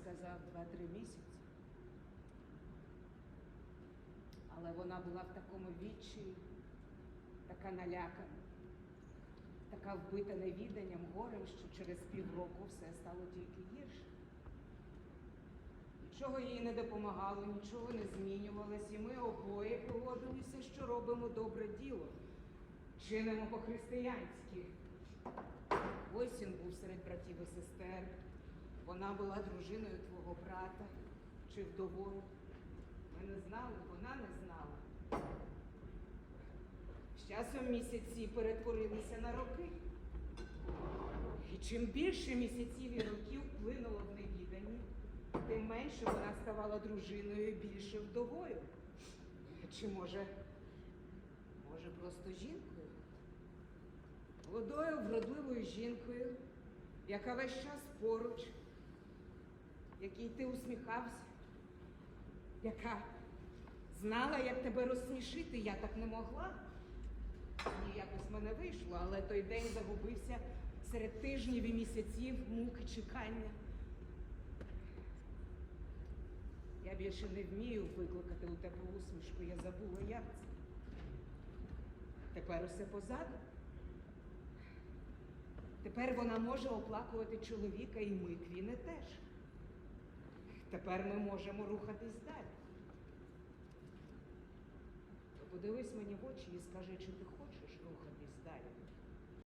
сказав два-три місяці. Але вона була в такому відчаї, така налякана, така вбита невіданням, горем, що через півроку все стало тільки гірше. Нічого їй не допомагало, нічого не змінювалось, і ми обоє погодилися, що робимо добре діло, чинимо по-християнськи. Ось він був серед братів і сестер. Вона була дружиною твого брата чи вдовою. Ми не знали, вона не знала. З часом місяці перетворилися на роки. І чим більше місяців і років плинуло в невіданні, тим менше вона ставала дружиною і більше вдовою. Чи може, може, просто жінкою? Молодою, вродливою жінкою, яка весь час поруч, якій ти усміхався, яка знала, як тебе розсмішити, я так не могла. Ні, якось мене вийшло, але той день загубився серед тижнів і місяців муки чекання. Я більше не вмію викликати у тебе усмішку, я забула, як це. Тепер усе позаду. Тепер вона може оплакувати чоловіка і ми, Квіне, теж. Тепер ми можемо рухатись далі. Подивись мені в очі і скажи, чи ти хочеш.